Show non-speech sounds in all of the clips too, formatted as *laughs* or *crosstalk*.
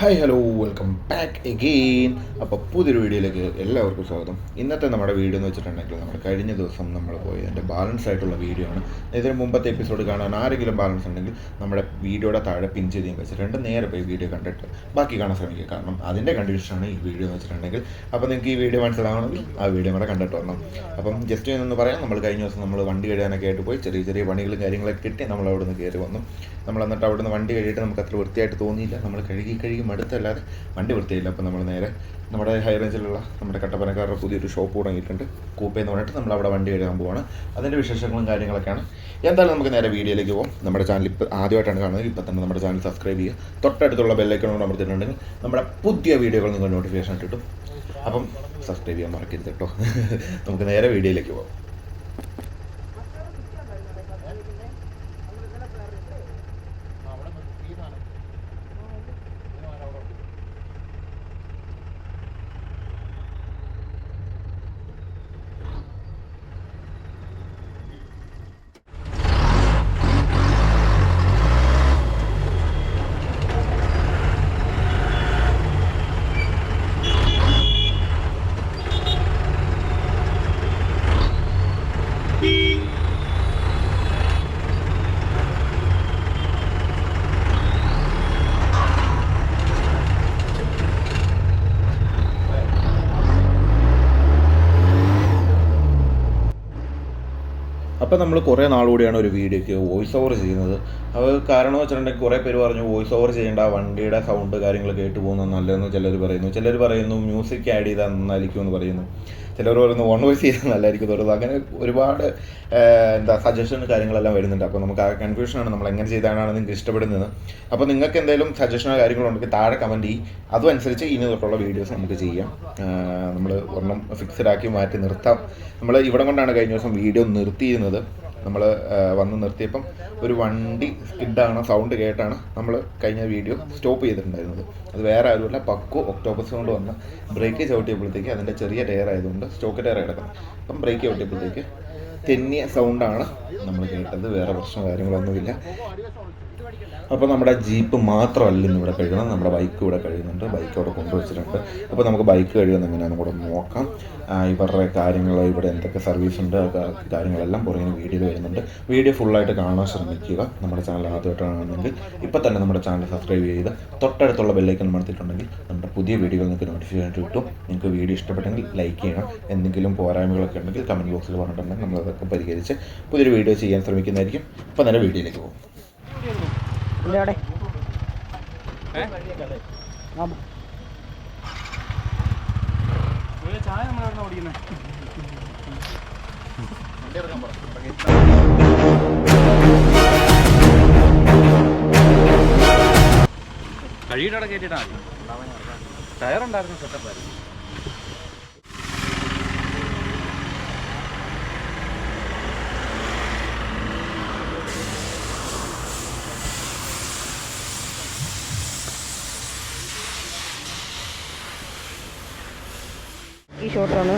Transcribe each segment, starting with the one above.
Hi hello welcome back again അപ്പോൾ പുതിയൊരു വീഡിയോയിലേക്ക് എല്ലാവർക്കും സ്വാഗതം. ഇന്നത്തെ നമ്മുടെ വീഡിയോ എന്ന് വെച്ചിട്ടുണ്ടെങ്കിൽ നമ്മൾ കഴിഞ്ഞ ദിവസം നമ്മൾ പോയതിന്റെ ബാലൻസ് ആയിട്ടുള്ള വീഡിയോ ആണ്. ഇതിന് മുമ്പത്തെ എപ്പിസോഡ് കാണാൻ ആരെങ്കിലും ബാലൻസ് ഉണ്ടെങ്കിൽ നമ്മുടെ വീഡിയോയുടെ താഴെ പിൻ ചെയ്ത് വെച്ചിട്ടുണ്ട്. നേരെ പോയി വീഡിയോ കണ്ടിട്ട് ബാക്കി കാണാൻ ശ്രമിക്കുക. കാരണം അതിന്റെ കണ്ടീഷനാണ് ഈ വീഡിയോ എന്ന് വെച്ചിട്ടുണ്ടെങ്കിൽ. അപ്പോൾ നിങ്ങൾക്ക് ഈ വീഡിയോ മനസ്സിലാവണമെങ്കിൽ ആ വീഡിയോ കൂടെ കണ്ടിട്ട് വരണം. അപ്പം ജസ്റ്റ് എന്നൊന്ന് പറയാം. നമ്മൾ കഴിഞ്ഞ ദിവസം നമ്മൾ വണ്ടി കഴിയാനൊക്കെ ആയിട്ട് പോയി. ചെറിയ ചെറിയ പണികളും കാര്യങ്ങളൊക്കെ കിട്ടി. നമ്മൾ അവിടെ നിന്ന് കയറി വന്നു. നമ്മൾ എന്നിട്ട് അവിടെ നിന്ന് വണ്ടി കഴിയിട്ട് നമുക്ക് അത്ര വൃത്തിയായിട്ട് തോന്നിയില്ല. നമ്മൾ കഴുകി കഴുകി മടുത്തല്ലാതെ വണ്ടി വൃത്തിയില്ല. അപ്പോൾ നമ്മൾ നേരെ നമ്മുടെ ഹൈ റേഞ്ചിലുള്ള നമ്മുടെ കട്ടപ്പനക്കാരുടെ പുതിയൊരു ഷോപ്പ് തുടങ്ങിയിട്ടുണ്ട്. കൂപ്പയെന്ന് പറഞ്ഞിട്ട് നമ്മൾ അവിടെ വണ്ടി എഴുതാൻ പോവാണ്. അതിന്റെ വിശേഷങ്ങളും കാര്യങ്ങളൊക്കെയാണ്. എന്തായാലും നമുക്ക് നേരെ വീഡിയോയിലേക്ക് പോകും നമ്മുടെ ചാനൽ ഇപ്പോൾ ആദ്യമായിട്ടാണ് കാണുന്നത്. ഇപ്പോൾ തന്നെ നമ്മുടെ ചാനൽ സബ്സ്ക്രൈബ് ചെയ്യുക. തൊട്ടടുത്തുള്ള ബെല്ലൈക്കൺ കൂടെ അമർത്തിയിട്ടുണ്ടെങ്കിൽ നമ്മുടെ പുതിയ വീഡിയോകൾ നിങ്ങൾ നോട്ടിഫിക്കേഷൻ കിട്ടും. അപ്പം സബ്സ്ക്രൈബ് ചെയ്യാൻ മറക്കരുത് കേട്ടോ. നമുക്ക് നേരെ വീഡിയോയിലേക്ക് പോകാം അപ്പോൾ നമ്മൾ കുറേ നാളുകൂടിയാണ് ഒരു വീഡിയോയ്ക്ക് വോയിസ് ഓവർ ചെയ്യുന്നത്. അത് കാരണം വെച്ചിട്ടുണ്ടെങ്കിൽ കുറേ പേര് പറഞ്ഞു വോയിസ് ഓവർ ചെയ്യേണ്ട വണ്ടിയുടെ സൗണ്ട് കാര്യങ്ങൾ കേട്ട് പോകുന്നത് നല്ലതെന്ന് ചിലർ പറയുന്നു. ചിലർ പറയുന്നു മ്യൂസിക് ആഡ് ചെയ്താൽ നന്നായിരിക്കും എന്ന് പറയുന്നു. ചിലർ പറയുന്നു വൺ വോയിസ് ചെയ്താൽ നല്ലതായിരിക്കും പറയുന്നത് അങ്ങനെ ഒരുപാട് എന്താ സജഷൻ കാര്യങ്ങളെല്ലാം വരുന്നുണ്ട്. അപ്പോൾ നമുക്ക് ആ കൺഫ്യൂഷനാണ് നമ്മൾ എങ്ങനെ ചെയ്താലാണ് നിങ്ങൾക്ക് ഇഷ്ടപ്പെടുന്നത്. അപ്പോൾ നിങ്ങൾക്ക് എന്തെങ്കിലും സജഷനോ കാര്യങ്ങളോ ഉണ്ടെങ്കിൽ താഴെ കമന്റ് ചെയ്യും. അതുമനുസരിച്ച് ഇനി തൊട്ടുള്ള വീഡിയോസ് നമുക്ക് ചെയ്യാം. നമ്മൾ ഒരെണ്ണം ഫിക്സഡ് ആക്കി മാറ്റി നിർത്താം. നമ്മൾ ഇവിടെ കൊണ്ടാണ് കഴിഞ്ഞ ദിവസം വീഡിയോ നിർത്തിയിരുന്നത്. നമ്മൾ വന്ന് നിർത്തിയപ്പം ഒരു വണ്ടി സ്കിഡാണ് സൗണ്ട് കേട്ടാണ് നമ്മൾ കഴിഞ്ഞ വീഡിയോ സ്റ്റോപ്പ് ചെയ്തിട്ടുണ്ടായിരുന്നത്. അത് വേറെ ആരുമല്ല പക്കോ ഒക്ടോബസ് കൊണ്ട് വന്ന് ബ്രേക്ക് ചവിട്ടിയപ്പോഴത്തേക്ക് അതിന്റെ ചെറിയ ടയർ ആയതുകൊണ്ട് സ്റ്റോക്ക് ടയർ കിടക്കണം അപ്പം ബ്രേക്ക് ചവിട്ടിയപ്പോഴത്തേക്ക് തെന്നിയ സൗണ്ടാണ് നമ്മൾ കേട്ടത്. വേറെ പ്രശ്നം കാര്യങ്ങളൊന്നുമില്ല. അപ്പോൾ നമ്മുടെ ജീപ്പ് മാത്രമല്ല ഇന്ന് ഇവിടെ കഴുകണം. നമ്മുടെ ബൈക്ക് ഇവിടെ കഴിയുന്നുണ്ട് ബൈക്ക് അവിടെ കൊണ്ടുവച്ചിട്ടുണ്ട്. അപ്പോൾ നമുക്ക് ബൈക്ക് കഴുകുന്ന എങ്ങനെയാണെന്ന് കൂടെ നോക്കാം. ഇവരുടെ കാര്യങ്ങൾ ഇവിടെ എന്തൊക്കെ സർവീസ് ഉണ്ട് കാര്യങ്ങളെല്ലാം പുറകിന് വീഡിയോ വരുന്നുണ്ട്. വീഡിയോ ഫുള്ളായിട്ട് കാണാൻ ശ്രമിക്കുക. നമ്മുടെ ചാനൽ ആദ്യമായിട്ടാണെങ്കിൽ ഇപ്പോൾ തന്നെ നമ്മുടെ ചാനൽ സബ്സ്ക്രൈബ് ചെയ്ത് തൊട്ടടുത്തുള്ള ബെല്ലൈക്കൺ മടുത്തിട്ടുണ്ടെങ്കിൽ നമ്മുടെ പുതിയ വീഡിയോകൾ നിങ്ങൾക്ക് നോട്ടിഫിക്കേഷൻ കിട്ടും. നിങ്ങൾക്ക് വീഡിയോ ഇഷ്ടപ്പെട്ടെങ്കിൽ ലൈക്ക് ചെയ്യണം. എന്തെങ്കിലും പോരായ്മകളൊക്കെ ഉണ്ടെങ്കിൽ കമന്റ് ബോക്സിൽ പറഞ്ഞിട്ടുണ്ടെങ്കിൽ നമ്മളതൊക്കെ പരിഹരിച്ച് പുതിയൊരു വീഡിയോ ചെയ്യാൻ ശ്രമിക്കുന്നതായിരിക്കും. അപ്പോൾ നേരെ വീഡിയോയിലേക്ക് പോകും. അവിടെ ചായ നമ്മളെവിടെ ഓടിക്കുന്നത് കഴിയുടെ അവിടെ കയറ്റിട്ടാ ടയറുണ്ടായിരുന്നു ടയർ ഈ ഷോട്ടാണ്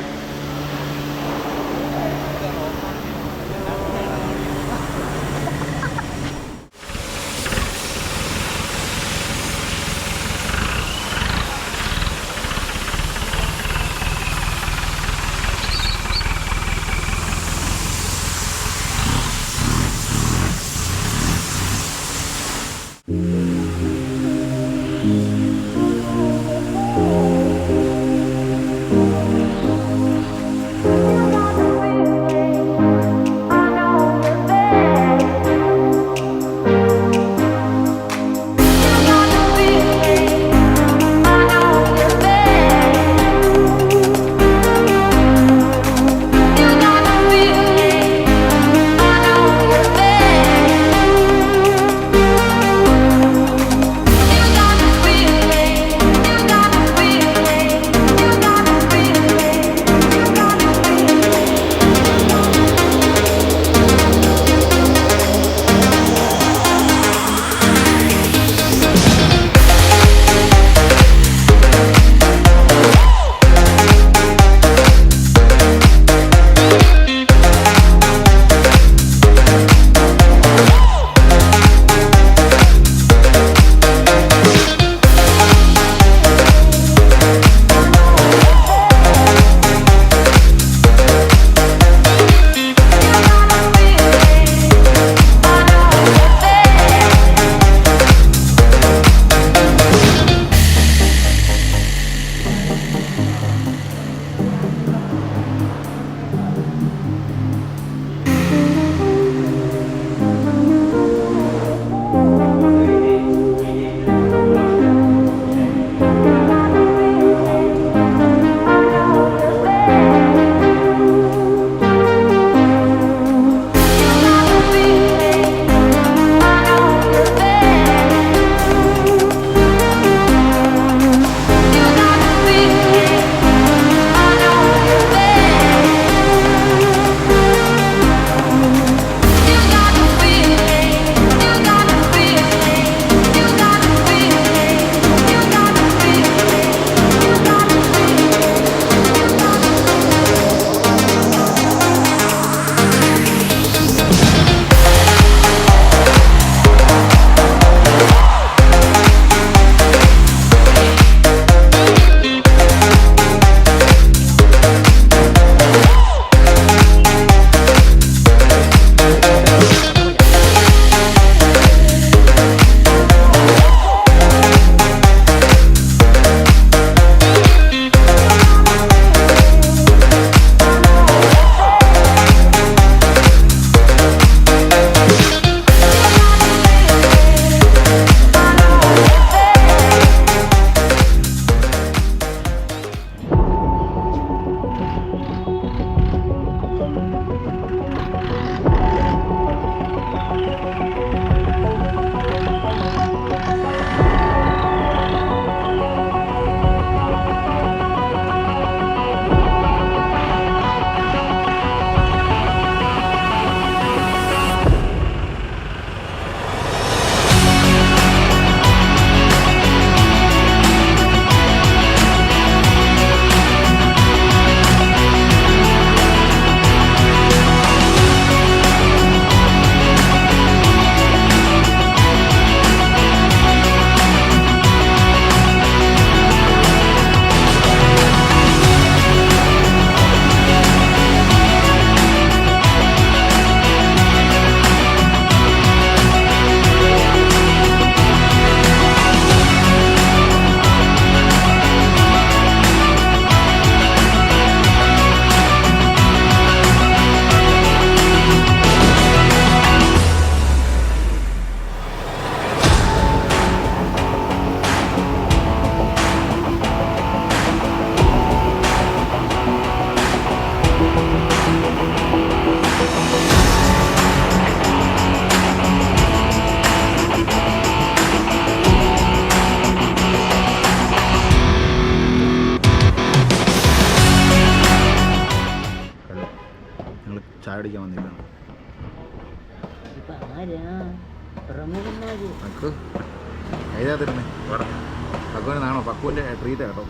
നാണോ ട്രീറ്റ് ട്രീറ്റാ കേട്ടോ.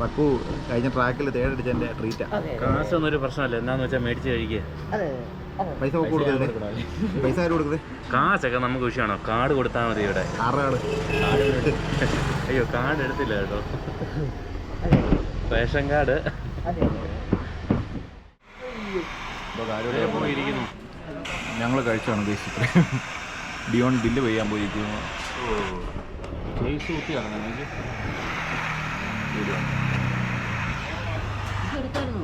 പക്കു കഴിഞ്ഞ ട്രാക്കിൽ തേടടിച്ചതിന്റെ ട്രീറ്റാ അതെ കാശൊന്നും ഒരു പ്രശ്നമല്ല. എന്താന്ന് വെച്ചാൽ മേടിച്ച് കഴിക്കുക. പൈസ പൈസ ആരും കൊടുക്കുന്നത് കാശൊക്കെ നമുക്ക് വിഷയമാണോ? കാർഡ് കൊടുത്താൽ മതി ഇവിടെ. ആറാട് അയ്യോ കാർഡ് എടുത്തില്ല കേട്ടോ. Ration card. പോയിരിക്കുന്നു? ഞങ്ങൾ കഴിച്ചാണ് ഉദ്ദേശിച്ചത് ഡിയോൺ ബില്ല് പെയ്യാൻ പോയിരിക്കുന്നു. എടുത്തായിരുന്നു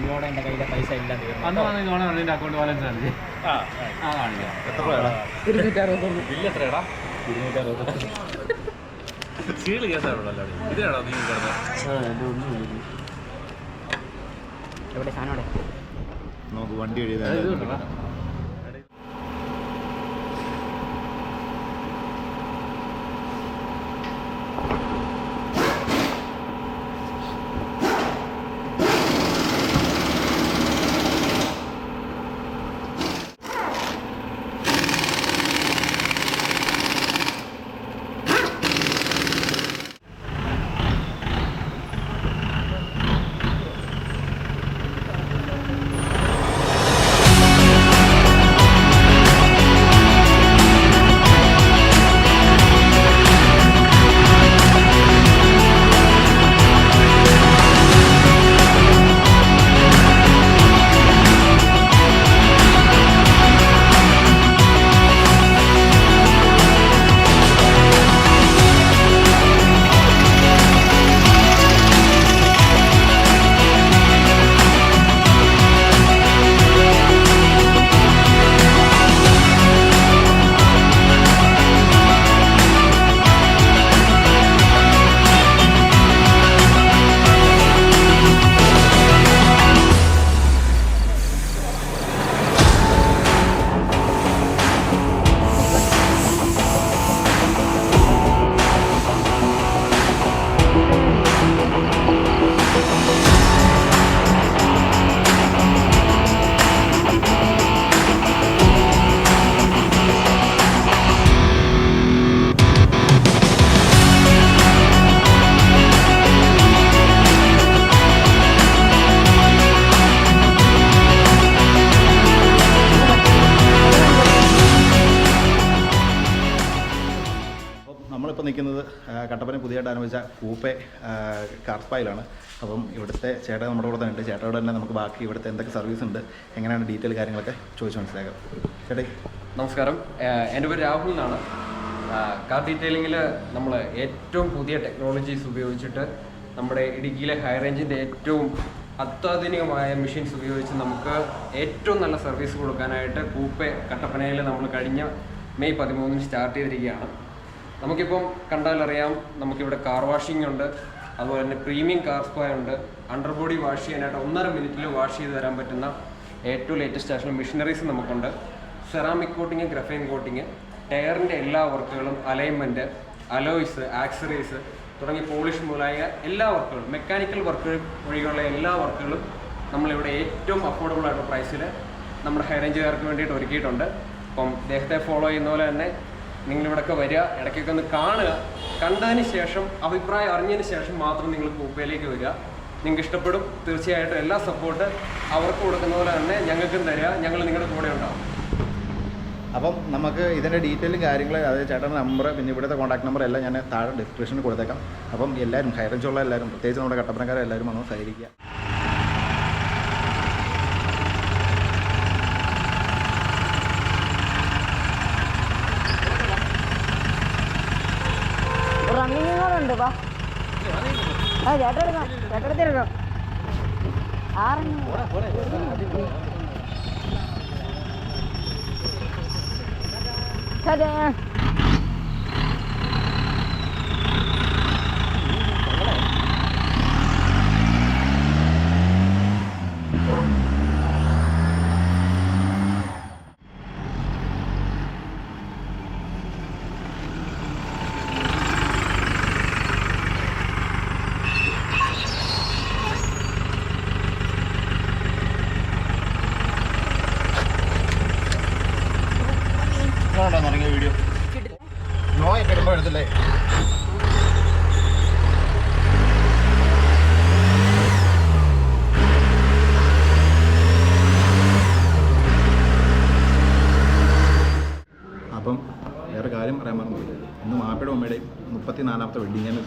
ഇതോടെ എന്റെ കയ്യിലെ പൈസ എല്ലാം തീർന്നു. അന്ന് വന്ന ഇതോടെ അക്കൗണ്ട് ബാലൻസ് കാണിച്ചേ ആ കാണിക്കാം. എത്ര രൂപയാണ് ഇരുന്നൂറ്റി അറുപത്തൊന്ന് ബില്ല് എത്രയാടാ? സീൾ കേസാണല്ലോ ഇതിനാണോ നീ കിടന്നത് എവിടെ സാധനം നമുക്ക് വണ്ടി എഴുതാൻ കട്ടപ്പന അനുഭവിച്ച കൂപ്പെ കാർസ്പായിലാണ് അപ്പം ഇവിടുത്തെ ചേട്ടൻ നമ്മുടെ കൂടെ തന്നെ ഉണ്ട് ചേട്ടനോട് തന്നെ നമുക്ക് ബാക്കി ഇവിടുത്തെ എന്തൊക്കെ സർവീസ് ഉണ്ട് എങ്ങനെയാണ് ഡീറ്റെയിൽ കാര്യങ്ങളൊക്കെ ചോദിച്ച് മനസ്സിലാക്കാം. ചേട്ടേ. നമസ്കാരം. എന്റെ പേര് രാഹുൽ എന്നാണ്. കാർ ഡീറ്റെയിലിങ്ങിൽ നമ്മൾ ഏറ്റവും പുതിയ ടെക്നോളജീസ് ഉപയോഗിച്ചിട്ട് നമ്മുടെ ഇടുക്കിയിലെ ഹൈ റേഞ്ചിന്റെ ഏറ്റവും അത്യാധുനികമായ മെഷീൻസ് ഉപയോഗിച്ച് നമുക്ക് ഏറ്റവും നല്ല സർവീസ് കൊടുക്കാനായിട്ട് കൂപ്പെ കട്ടപ്പനയിൽ നമ്മൾ കഴിഞ്ഞ മെയ് പതിമൂന്നിന് സ്റ്റാർട്ട് ചെയ്തിരിക്കുകയാണ്. നമുക്കിപ്പം കണ്ടാലറിയാം നമുക്കിവിടെ കാർ വാഷിംഗ് ഉണ്ട് അതുപോലെ തന്നെ പ്രീമിയം കാർ സ്പാ ഉണ്ട്. അണ്ടർ ബോഡി വാഷ് ചെയ്യാനായിട്ട് ഒന്നര മിനിറ്റിൽ വാഷ് ചെയ്ത് തരാൻ പറ്റുന്ന ഏറ്റവും ലേറ്റസ്റ്റ് ആയിട്ടുള്ള മെഷീനറീസ് നമുക്കുണ്ട്. സെറാമിക് കോട്ടിങ് ഗ്രഫൈൻ കോട്ടിങ് ടയറിന്റെ എല്ലാ വർക്കുകളും അലൈൻമെന്റ് അലോയ്സ് ആക്സറീസ് തുടങ്ങി പോളിഷ് മുതലായ എല്ലാ വർക്കുകളും മെക്കാനിക്കൽ വർക്ക് ഒഴികെയുള്ള എല്ലാ വർക്കുകളും നമ്മളിവിടെ ഏറ്റവും അഫോർഡബിൾ ആയിട്ടുള്ള പ്രൈസിൽ നമ്മുടെ ഹൈറേഞ്ചുകാർക്ക് വേണ്ടിയിട്ട് ഒരുക്കിയിട്ടുണ്ട്. അപ്പം അദ്ദേഹത്തെ ഫോളോ ചെയ്യുന്ന പോലെ തന്നെ നിങ്ങളിവിടെയൊക്കെ വരിക ഇടയ്ക്കൊക്കെ ഒന്ന് കാണുക. കണ്ടതിന് ശേഷം അഭിപ്രായം അറിഞ്ഞതിന് ശേഷം മാത്രം നിങ്ങൾ കൂപ്പയിലേക്ക് വരിക. നിങ്ങൾക്ക് ഇഷ്ടപ്പെടും തീർച്ചയായിട്ടും എല്ലാ സപ്പോർട്ട് അവർക്ക് കൊടുക്കുന്ന പോലെ തന്നെ ഞങ്ങൾക്കും തരിക. ഞങ്ങൾ നിങ്ങളുടെ കൂടെ ഉണ്ടാവും. അപ്പം നമുക്ക് ഇതിന്റെ ഡീറ്റെയിലും കാര്യങ്ങൾ അതായത് ചേട്ടന്റെ നമ്പർ പിന്നെ ഇവിടുത്തെ കോൺടാക്ട് നമ്പർ എല്ലാം ഞാൻ താഴെ ഡിസ്ക്രിപ്ഷനിൽ കൊടുത്തേക്കാം. അപ്പം എല്ലാവരും ഹൈറേഞ്ചുള്ള എല്ലാവരും പ്രത്യേകിച്ച് നമ്മുടെ കട്ടപ്പനക്കാരെ എല്ലാവരും വന്ന് സഹകരിക്കുക റണ്ണിങ് കൂടെ ഉണ്ട് വാ ആ ചേട്ടൻ എടുക്കാം. ചേട്ടടുത്ത് എടുക്കാം. ആറെണ്ണം. അതെ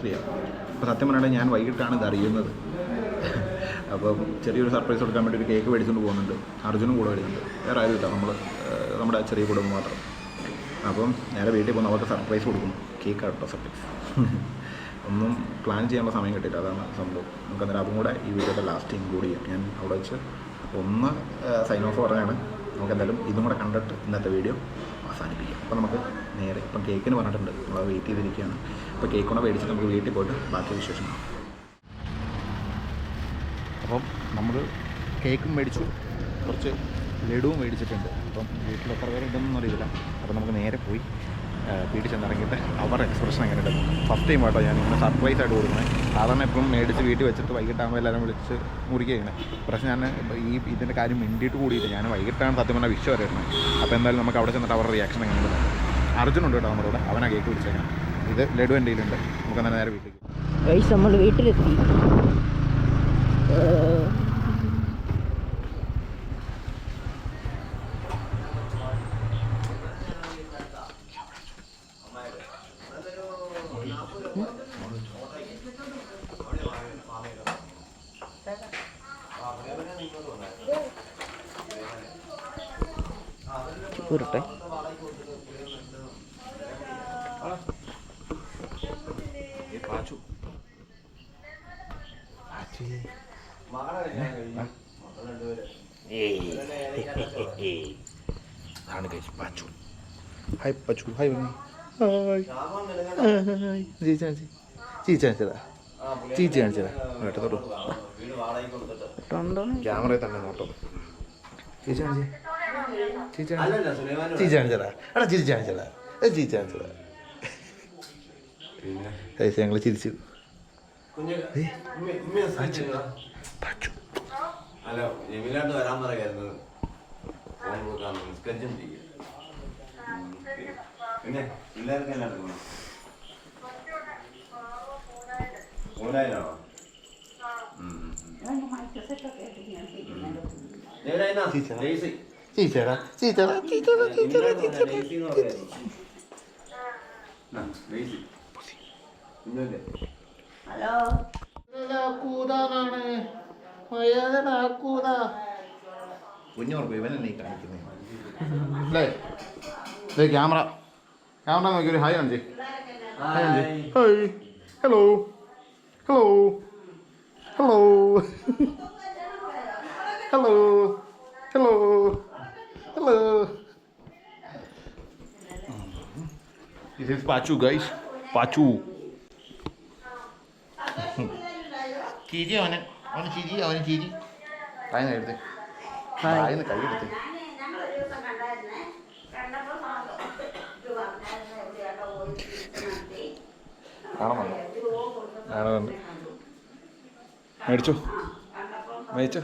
ആനിവേഴ്സറിയാണ് അപ്പോൾ സത്യം പറഞ്ഞാൽ ഞാൻ വൈകിട്ടാണ് ഇത് അറിയുന്നത്. അപ്പോൾ ചെറിയൊരു സർപ്രൈസ് കൊടുക്കാൻ വേണ്ടി ഒരു കേക്ക് മേടിച്ചുകൊണ്ട് പോകുന്നുണ്ട്. അർജുനും കൂടെ വരുന്നുണ്ട്. വേറെ ആരും ഇല്ല. നമ്മൾ നമ്മുടെ ചെറിയ കുടുംബം മാത്രം. അപ്പം നേരെ വീട്ടിൽ പോകുന്ന. അവർക്ക് സർപ്രൈസ് കൊടുക്കുന്നു. കേക്ക് ആട്ടോ സർപ്രൈസ് ഒന്നും പ്ലാൻ ചെയ്യാനുള്ള സമയം കിട്ടില്ല അതാണ് സംഭവം. നമുക്ക് അന്നേരം അതും കൂടെ ഈ വീഡിയോയുടെ ലാസ്റ്റ് ഇൻക്ലൂഡ് ചെയ്യാം. ഞാൻ അവിടെ വെച്ച് ഒന്ന് സൈൻ ഓഫ് പറഞ്ഞാണ് നമുക്ക് എന്തായാലും ഇതും കൂടെ കണ്ടിട്ട് ഇന്നത്തെ വീഡിയോ അവസാനിപ്പിക്കാം. അപ്പോൾ നമുക്ക് നേരെ. ഇപ്പം കേക്കിന് പറഞ്ഞിട്ടുണ്ട്. നമ്മൾ വെയിറ്റ് ചെയ്തിരിക്കുകയാണ്. അപ്പോൾ കേക്ക് കൂടെ മേടിച്ച് നമുക്ക് വീട്ടിൽ പോയിട്ട് ബാക്കി വിശേഷം. അപ്പം നമ്മൾ കേക്കും മേടിച്ചു. കുറച്ച് ലഡുവും മേടിച്ചിട്ടുണ്ട്. അപ്പം വീട്ടിൽ എത്ര പേരുണ്ടെന്നൊന്നും അറിയില്ല അപ്പം നമുക്ക് നേരെ പോയി വീട്ടിൽ ചെന്നിറങ്ങിയിട്ട് അവരുടെ എക്സ്പ്രഷൻ അങ്ങനെ എങ്ങനെയുണ്ട് ഫസ്റ്റ് ടൈം ആട്ടോ ഞാൻ ഇങ്ങനെ സർപ്രൈസ് ആയിട്ട് കൊടുക്കുന്നത്. സാധാരണ ഇപ്പം മേടിച്ച് വീട്ടിൽ വെച്ചിട്ട് വൈകിട്ടാകുമ്പോൾ എല്ലാവരും വിളിച്ച് മുറിക്കുകയാണ്. പക്ഷേ ഞാൻ ഈ ഇതിന്റെ കാര്യം മിണ്ടിയിട്ട് കൂടിയില്ല. ഞാൻ വൈകിട്ടാണ് സത്യം പറഞ്ഞാൽ വിഷയം അറിയുന്നത് അപ്പോൾ എന്തായാലും നമുക്ക് അവിടെ ചെന്നിട്ട് അവരുടെ റിയാക്ഷൻ എങ്ങനെയുണ്ട്? അർജുനുണ്ട് കേട്ടോ നമ്മുടെ കൂടെ. അവനാ കേക്ക് വിളിച്ചേക്കണം ഇത് ലഡു എന്റെ കയ്യിലുണ്ട്. നമുക്ക് അന്നേരം നേരെ വീട്ടിലേക്ക് ഗൈസ് നമ്മൾ വീട്ടിലെത്തി. ഉരുട്ടെ പാച്ചു ആണ് കഴിച്ചു Pachu hi Pachu hi mummy hi ചേച്ചി കാണിച്ച് ചേച്ചി കാണിച്ചതാ ചേച്ചി കാണിച്ചതാ കേട്ടോ തൊട്ടു ക്യാമറയിൽ തന്നെ നോട്ടോ ചേച്ചി കാണിച്ചേ ചേച്ചി കാണിച്ചേ ചേച്ചി കാണിച്ചതാ എടാ ചേച്ചി കാണിച്ചതാ ചേച്ചി കാണിച്ചതാ പൈസ ഞങ്ങൾ ചിരിച്ചു ഹലോ വരാൻ പറയായിരുന്നു ഫോൺ കൊടുക്കാൻ നിസ്കരിച്ചും ചെയ്യും പിന്നെ പിള്ളേർക്ക് എന്നാ എടുക്കണം മൂന്നായിരമാണോ ചീച്ചടാ ചീച്ചടാ ചീച്ചടാ ചീച്ചടാ ചീച്ചടാ കുഞ്ഞോർക്ക് ഇവനല്ലേ കാണിക്കുന്നേ. അല്ലേ? ഇതേ ക്യാമറ. ക്യാമറ നോക്കി ഒരു ഹായ് കാണിച്ചേ. ഹായ് കാണിച്ചേ. Hi. Hello. Hello. Hello. Hello. Hello. Hello. This is Pachu, guys. Pachu. ചിരി അവന്. അവന് ചിരി അവന് ചിരി. കായ എടുത്ത്. കായന്ന് കൈ എടുത്ത് കാണാൻ വന്നു കാണുന്നുണ്ട്. മേടിച്ചു? മേടിച്ചു?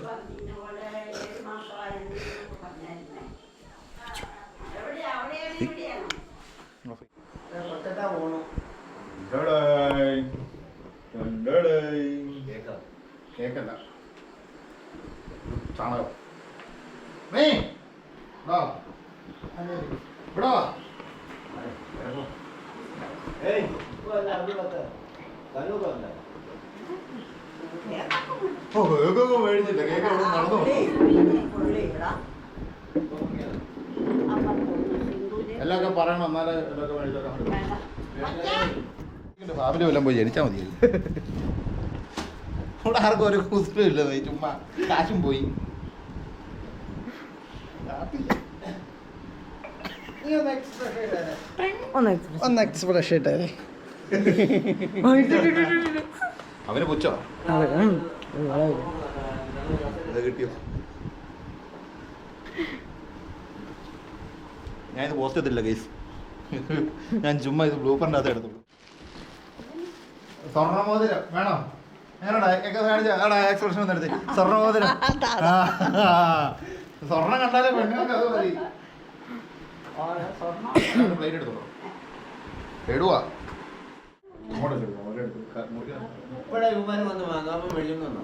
കേക്കല്ല ചാണകം നീ വാ ഇവിടെ വാ ഓ കേക്കൊക്കെ മേടിച്ചില്ല കേക്ക് അവിടെ നടന്നു എല്ലാമൊക്കെ പറയണം എന്നാലേ ഇതൊക്കെ മേടിച്ചേക്കാം ഫാമിലി വല്ലതും പോയി ജനിച്ചാൽ മതി ഇവിടെ ആർക്കും ഒരു കുസ്റ്റും ഇല്ല നീ ചുമ്മാ കാശും പോയി. ഒന്ന് എക്സ്പ്രഷൻ ഇട്ടേ അവന് പുച്ചോ അതെ, കിട്ടിയോ? ഞാൻ ഇത് പോസ്റ്റ് ചെയ്തില്ല ഗൈസ് ഞാൻ ചുമ്മാ ഇത് ബ്ലൂ പ്രിന്റ് അകത്ത് എടുത്തു സ്വർണമോതിരം വേണോ? എക്സ്പ്രഷൻ ഒന്ന് എടുത്ത്. സ്വർണമോതിരം. *laughs* സ്വർണം കണ്ടാലേ പെണ്ണുങ്ങൾക്ക് അത് മതി. പ്ലേറ്റ് എടുത്തോളൂ. എടുവാ ഇവിടെ ഇവന്മാര് വന്ന് വാങ്ങാൻ വെളിയിൽ നിന്നോ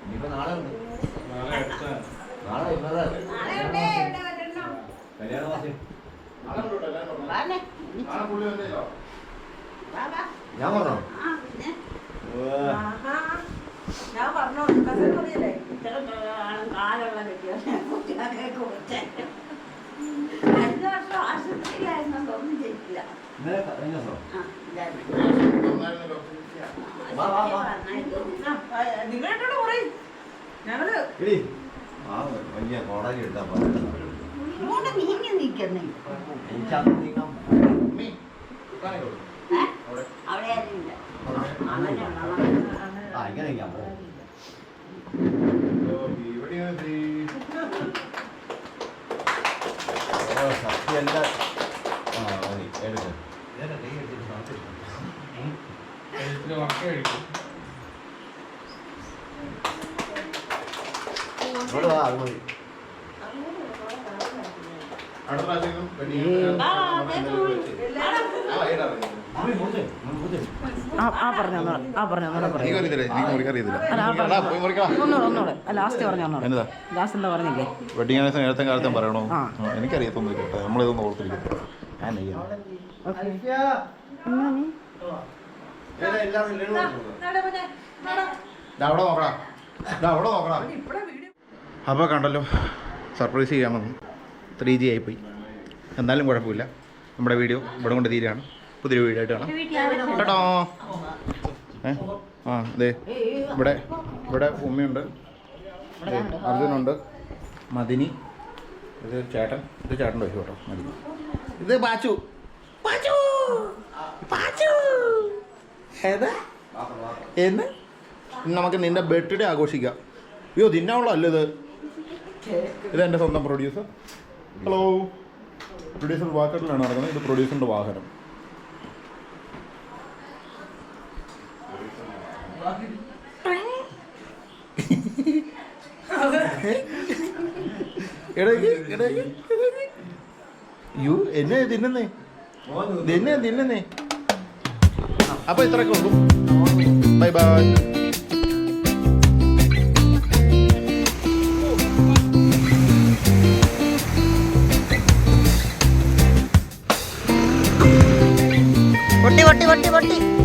ഇനിയിപ്പോ നാളെ ഉണ്ട്. നാളെ ഇവരുടെ കല്യാണ വാസി ഞാൻ പറഞ്ഞോ? ഞാൻ പറഞ്ഞോ കാലുള്ള അഞ്ച് വർഷം ആശുപത്രിയിലായിരുന്നു ഒന്നും ചെയ്തില്ല ഇന്നലെ ആ, ഇല്ലായിരുന്നു. വാ, വാ, വാ. നിങ്ങളോട് പറയും ഞങ്ങൾ വലിയ കോടതി എടുത്താ ഇങ്ങോട്ട് നീങ്ങി നിൽക്കുന്നേ അവിടെ ആരുമില്ല അങ്ങനെയാണോ ആ സത്യമല്ല. ആ, മതി, എടുക്ക്. വാ, അത് മതി. മമ്മി, മുറിച്ച്, മമ്മി, മുറിച്ച്. ആ ആ പറഞ്ഞു ഒന്നോടെ ആ പറഞ്ഞു ഒന്നോടെ നീ പറയും അറിയത്തില്ലേ നീ മുറിക്കാൻ അറിയത്തില്ല അല്ല ആ പറഞ്ഞു. ലാസ്റ്റ് പറഞ്ഞു എന്നതാ ലാസ്റ്റ് എന്താ പറഞ്ഞില്ലേ? വെഡിങ് ആനിവേഴ്സറി നേരത്തെ കാലത്തും പറയണോ? ആ. ആ, എനിക്കറിയത്തൊന്നുമില്ല കേട്ടോ. നമ്മളിതൊന്നും ഓർത്തിരിക്കും ഞാൻ അവിടെ നോക്കടാ. അവിടെ നോക്കടാ. അപ്പോൾ കണ്ടല്ലോ സർപ്രൈസ് ചെയ്യാമെന്ന്. ത്രീ ജി ആയിപ്പോയി. എന്നാലും കുഴപ്പമില്ല. നമ്മുടെ വീഡിയോ ഇവിടെ കൊണ്ട് തീരുകയാണ്. പുതിയൊരു വീഡിയോ ആയിട്ട് കാണാം. കേട്ടോ ആ അതെ ഇവിടെ ഇവിടെ ഉമ്മയുണ്ട്. അർജുനുണ്ട്. മദിനി ഇത് ചേട്ടൻ. ഇത് ചേട്ടന്റെ വൈഫ് കേട്ടോ മദിനി ഇത് ബാച്ചു. ബാച്ചു. ബാച്ചു. ഏതാ? എന്ന്? നമുക്ക് നിന്റെ ബർത്ത്ഡേ ആഘോഷിക്കാം. അയ്യോ തിന്നാനുള്ള അല്ല ഇത്? ഇത് എന്റെ സ്വന്തം പ്രൊഡ്യൂസർ ഹലോ പ്രൊഡ്യൂസർ വാക്കറ്റിലാണ് നടക്കുന്നത്. ഇത് പ്രൊഡ്യൂസറിന്റെ വാഹനം. യു എന്നെ തിന്നുന്നേ. തിന്നേ തിന്നുന്നേ അപ്പൊ ഇത്രയൊക്കെ ഉള്ളൂ. ബൈ ബൈ পরবর্তী